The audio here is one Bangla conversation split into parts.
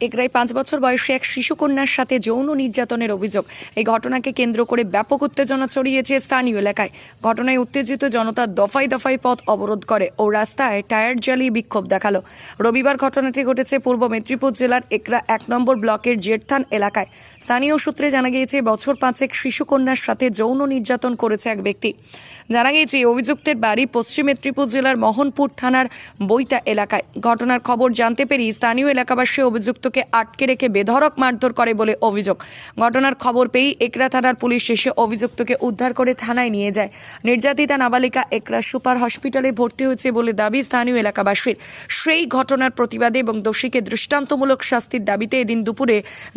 এগরাই পাঁচ বছর বয়সী এক শিশুকন্যার সাথে যৌন নির্যাতনের অভিযোগ। এই ঘটনাকে কেন্দ্র করে ব্যাপক উত্তেজনা ছড়িয়েছে স্থানীয় এলাকায়। ঘটনায় উত্তেজিত জনতা দফায় দফায় পথ অবরোধ করে ও রাস্তায় টায়ার জ্বালিয়ে বিক্ষোভ দেখাল। রবিবার ঘটনাটি ঘটেছে পূর্ব মেদিনীপুর জেলার একরা এক নম্বর ব্লকের জেঠথান এলাকায়। স্থানীয় সূত্রে জানা গিয়েছে, বছর পাঁচেক শিশুকন্যার সাথে যৌন নির্যাতন করেছে এক ব্যক্তি। জানা গিয়েছে অভিযুক্তের বাড়ি পশ্চিম মেদিনীপুর জেলার মোহনপুর থানার বইটা এলাকায়। ঘটনার খবর জানতে পেরেই স্থানীয় এলাকাবাসী অভিযুক্তকে আটকে রেখে বেধড়ক মারধর করে বলে অভিযোগ। ঘটনার খবর পেয়েই একরা থানার পুলিশ এসে অভিযুক্তকে উদ্ধার করে থানায় নিয়ে যায়। নির্যাতিতা নাবালিকা একরা সুপার হসপিটালে ভর্তি হয়েছে বলে দাবি স্থানীয় এলাকাবাসীর। সেই ঘটনার প্রতিবাদে এবং দোষীকে দৃষ্টান্তমূলক শাস্তির দাবিতে এদিন দুপুরে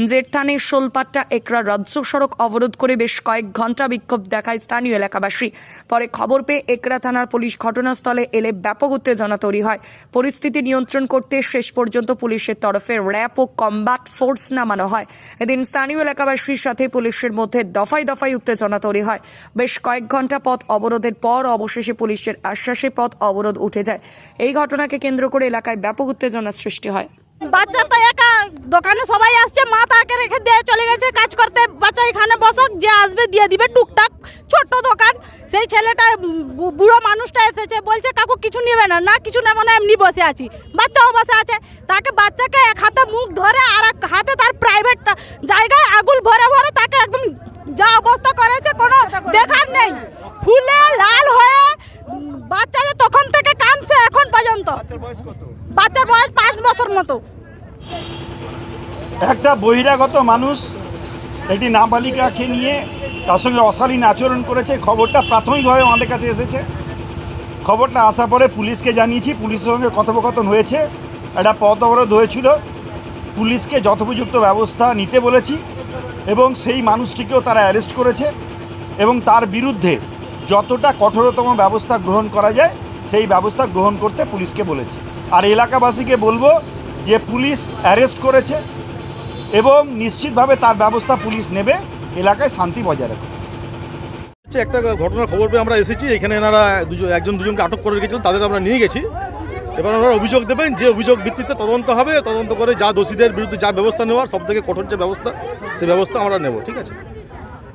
জেঠথানের শোলপাট্টা একরা রাজ্য সড়ক অবরোধ করে বেশ কয়েক ঘণ্টা বিক্ষোভ দেখায় স্থানীয় এলাকাবাসী। পরে খবর পেয়ে একরা থানার পুলিশ ঘটনাস্থলে এলে ব্যাপক উত্তেজনা তৈরি হয়। পরিস্থিতি নিয়ন্ত্রণ করতে শেষ পর্যন্ত পুলিশের তরফে র্যাপ ও কম্বাট ফোর্স নামানো হয়। এদিন স্থানীয় এলাকাবাসীর সাথে পুলিশের মধ্যে দফায় দফায় উত্তেজনা তৈরি হয়। বেশ কয়েক ঘণ্টা পথ অবরোধের পর অবশেষে পুলিশের আশ্বাসে পথ অবরোধ উঠে যায়। এই ঘটনাকে কেন্দ্র করে এলাকায় ব্যাপক উত্তেজনার সৃষ্টি হয়। বাচ্চা তো একা, দোকানে সবাই আসছে, মা তাকে রেখে দিয়ে চলে গেছে কাজ করতে। বাচ্চা এখানে বসক, যে আসবে দিয়ে দিবে টুকটাক, ছোট্ট দোকান। সেই ছেলেটা বুড়ো মানুষটা এসেছে, বলছে, কাকু, কিছু নেবে না। না, কিছু নেব না, এমনি বসে আছি। বাচ্চাও বসে আছে। তাকে বাচ্চাকে এক হাতে মুখ ধরে আর এক হাতে তার প্রাইভেট জায়গায় আগুল ভরে ভরে তাকে একদম যা অবস্থা করেছে, কোনো দেখার নেই। ফুলে, লাল হয়ে উম, বাচ্চা যে তখন থেকে কাঁদছে এখন পর্যন্ত বাচ্চার বয়স পাঁচ বছর মতো। একটা বহিরাগত মানুষ একটি নাবালিকাকে নিয়ে তার সঙ্গে অশালীন আচরণ করেছে। খবরটা প্রাথমিকভাবে আমাদের কাছে এসেছে। খবরটা আসার পরে পুলিশকে জানিয়েছি, পুলিশের সঙ্গে কথোপকথন হয়েছে। একটা পথ অবরোধ হয়েছিল। পুলিশকে যথোপযুক্ত ব্যবস্থা নিতে বলেছি এবং সেই মানুষটিকেও তারা অ্যারেস্ট করেছে এবং তার বিরুদ্ধে যতটা কঠোরতম ব্যবস্থা গ্রহণ করা যায়, সেই ব্যবস্থা গ্রহণ করতে পুলিশকে বলেছি। আর এলাকাবাসীকে বলব যে পুলিশ অ্যারেস্ট করেছে এবং নিশ্চিতভাবে তার ব্যবস্থা পুলিশ নেবে এলাকায় শান্তি বজায় রাখবে। একটা ঘটনার খবর পেয়ে আমরা এসেছি, এখানে এনারা দুজন, একজন দুজনকে আটক করে রেখেছিলেন, তাদের আমরা নিয়ে গেছি। এবার ওনারা অভিযোগ দেবেন, যে অভিযোগ ভিত্তিতে তদন্ত হবে, তদন্ত করে যা দোষীদের বিরুদ্ধে যা ব্যবস্থা নেওয়ার সব থেকে কঠোর যে ব্যবস্থা সেই ব্যবস্থা আমরা নেব, ঠিক আছে?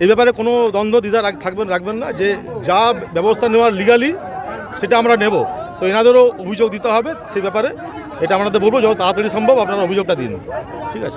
এই ব্যাপারে কোনো দ্বন্দ্ব, দ্বিধা রাখ- থাকবেন, রাখবেন না, যে যা ব্যবস্থা নেওয়ার লিগালি সেটা আমরা নেব। তো এনাদেরও অভিযোগ দিতে হবে সেই ব্যাপারে। এটা আমাদের বলব যত তাড়াতাড়ি সম্ভব আপনারা অভিযোগটা দিন। ঠিক আছে?